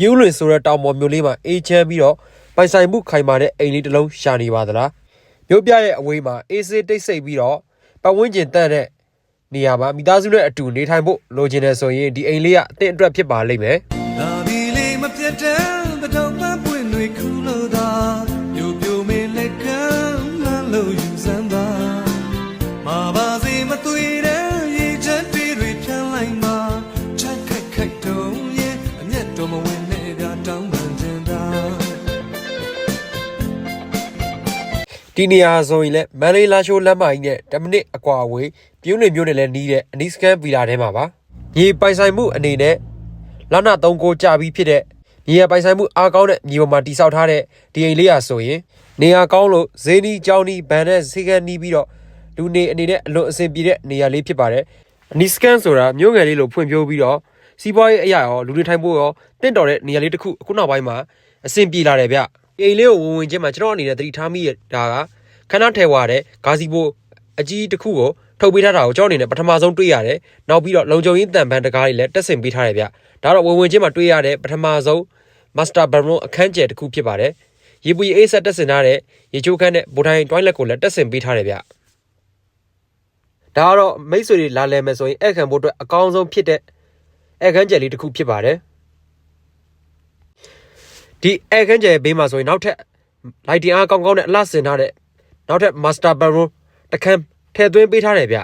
ပြူးလွင်ဆိုတဲ့တောင်ပေါ်မြို့လေးမှာအေးချမ်းပြီးတော့ပိုင်ဆိုင်မှုခိုင်မာတဲ့အိမ်လေးတစ်လုံးရှာနေပါသလားမြို့ပြရဲ့အဝေးမှာအေးစေးတိတ်ဆိတ်ပြီးတော့ပတ်ဝန်းကျင်တန့်တဲ့နေရာမှာမိသားစုနဲ့အတူနေထိုင်ဖို့လိုချင်တယ်ဆိုရင်ဒီအိမ်လေးကအသင့်အတွက်ဖြစ်ပါလိမ့်မယ်လာပြီလေးမပြတ်တဲ့ဘတော်ပန်းပွင့်တွေခူးလို့သာပြိုပြိုမေလက်ကမ်းလမ်းလို့ယူစမ်းပါမာပါစေမသွေတဲ့ရေချက်တွေတွေဖြန်းလိုက်မှာချက်ခိုက်ခိုက်တုံး ဒီနေရာဆိုရင်လည်းမန္တလေးလာရှိုးလမ်းမကြီးနဲ့10မိနစ်အကွာအဝေးပြူးလွင်မြို့နယ်လည်းနီးတဲ့အနီးစကန်ဗီလာထဲမှာပါမြေပိုင်ဆိုင်မှုအနေနဲ့လနာ3ကိုကြာပြီးဖြစ်တဲ့မြေယာပိုင်ဆိုင်မှုအားကောင်းတဲ့မြေပေါ်မှာတိစောက်ထားတဲ့ဒီအိမ်လေးရာဆိုရင်နေရာကောင်းလို့ဈေးနီးကြောင်းနီးဗန်နဲ့စီကန်နီးပြီးတော့လူနေအနေနဲ့အလွန်အဆင်ပြေတဲ့နေရာလေးဖြစ်ပါတယ်အနီးစကန်ဆိုတာမြို့ငယ်လေးလိုဖွံ့ဖြိုးပြီးတော့စီးပွားရေးအရာရောလူနေထိုင်ဖို့ရောတင့်တော်တဲ့နေရာလေးတစ်ခုအခုနောက်ပိုင်းမှာအဆင်ပြေလာတယ်ဗျ အိမ်လေးကိုဝင်ဝင်ချင်းမှာကျွန်တော်အနေနဲ့သတိထားမိရတာကခဏထဲဝါတဲ့ဂါစီဘိုအကြီးတစ်ခုကိုထုတ်ပေးထားတာကိုကျွန်တော်အနေနဲ့ပထမဆုံးတွေ့ရတယ်။နောက်ပြီးတော့လုံခြုံရေးတန်ပန်းတကားတွေလည်းတက်ဆင်ပေးထားတယ်ဗျ။ဒါတော့ဝင်ဝင်ချင်းမှာတွေ့ရတဲ့ပထမဆုံး Master Bedroom အခန်းကျယ်တစ်ခုဖြစ်ပါတယ်။ရေပူရေအေးဆက်တက်ဆင်ထားတဲ့ရေချိုးခန်းနဲ့ဘူထိုင် toilet ကိုလည်းတက်ဆင်ပေးထားတယ်ဗျ။ဒါကတော့မိတ်ဆွေတွေလာလည်မယ်ဆိုရင်ဧည့်ခံဖို့အတွက်အကောင်းဆုံးဖြစ်တဲ့ဧည့်ခန်းကျယ်လေးတစ်ခုဖြစ်ပါတယ်။ ဒီဧည့်ခန်းကျယ်ဘေးမှာဆိုရင်နောက်ထပ် lighting အားကောင်းကောင်းနဲ့အလှဆင်ထားတဲ့နောက်ထပ် master bedroom တစ်ခန်းထည့်သွင်းပေးထားတယ်ဗျ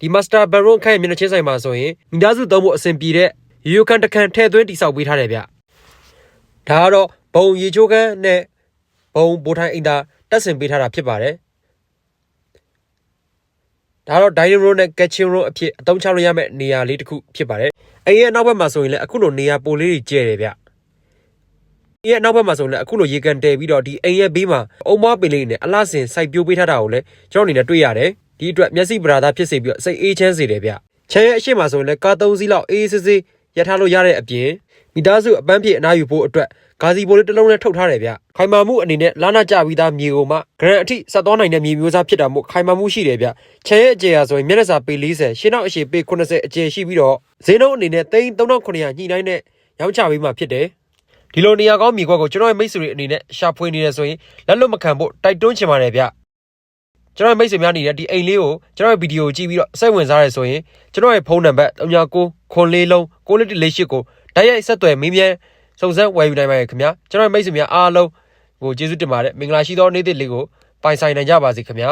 ဒီ master bedroom ခန်းရဲ့မျက်နှာချင်းဆိုင်မှာဆိုရင်မိသားစုသုံးဖို့အဆင်ပြေတဲ့ရေရိုခန်းတစ်ခန်းထည့်သွင်းတိစောက်ပေးထားတယ်ဗျဒါကတော့ဘုံရေချိုးခန်းနဲ့ဘုံဘိုးထိုင်အိမ်သာတက်ဆင်ပေးထားတာဖြစ်ပါတယ် ဒါတော့ dining room နဲ့ kitchen room အဖြစ်အသုံးချလို့ရမယ့်နေရာလေးတစ်ခုဖြစ်ပါတယ်အိမ်ရဲ့နောက်ဘက်မှာဆိုရင်လည်းအခုလိုနေရာပိုလေးတွေကျဲတယ်ဗျအိမ်ရဲ့နောက်ဘက်မှာဆိုရင်လည်းအခုလိုရေကန်တဲပြီးတော့ဒီအိမ်ရဲ့ဘေးမှာအုံမွားပင်လေးနဲ့အလှဆင်စိုက်ပျိုးပေးထားတာကိုလည်းကျွန်တော်အနေနဲ့တွေ့ရတယ်ဒီအတွက်မျက်စိပရာသာဖြစ်စေပြီးတော့စိတ်အေးချမ်းစေတယ်ဗျချမ်းရဲ့အရှိမဆိုရင်လည်းကား၃စီးလောက်အေးစစ်စစ်ရထားလို့ရတဲ့အပြင် မိသားစုအပန်းဖြေအနားယူဖို့အတွက်ဂါစီပိုလေးတစ်လုံးနဲ့ထုတ်ထားတယ်ဗျခိုင်မာမှုအနေနဲ့လာနာကြပြီးသားမြေကိုမှဂရန်အထိဆက်သွားနိုင်တဲ့မြေမျိုးစားဖြစ်တာမို့ခိုင်မာမှုရှိတယ်ဗျချမ်းရဲ့အကျယ်ဟာဆိုရင်မျက်နှာစာပေ40ရှင်းနောက်အရှိပေ80အကျယ်ရှိပြီးတော့ဈေးနှုန်းအနေနဲ့သိန်း3900ညှိနှိုင်းနဲ့ရောင်းချပေးမှဖြစ်တယ်ဒီလိုနေရာကောင်းမြေခွက်ကိုကျွန်တော်ရဲ့မိတ်ဆွေတွေအနေနဲ့ရှာဖွေနေရဆိုရင်လက်လွတ်မခံဖို့တိုက်တွန်းချင်ပါတယ်ဗျကျွန်တော်ရဲ့မိတ်ဆွေများနေတဲ့ဒီအိမ်လေးကိုကျွန်တော်ရဲ့ဗီဒီယိုကိုကြည့်ပြီးတော့စိတ်ဝင်စားရဲဆိုရင်ကျွန်တော်ရဲ့ဖုန်းနံပါတ်39ခွန်လေးလုံး648ကို တိုက်ရိုက်ဆက်သွယ်မင်းမြန်စုံစမ်းဝယ်ယူနိုင်ပါရဲ့ခင်ဗျာကျွန်တော်ရဲ့မိတ်ဆွေများအားလုံးကိုကျေးဇူးတင်ပါတယ်မင်္ဂလာရှိသောနေ့တစ်လေးကိုပိုင်ဆိုင်နိုင်ကြပါစေခင်ဗျာ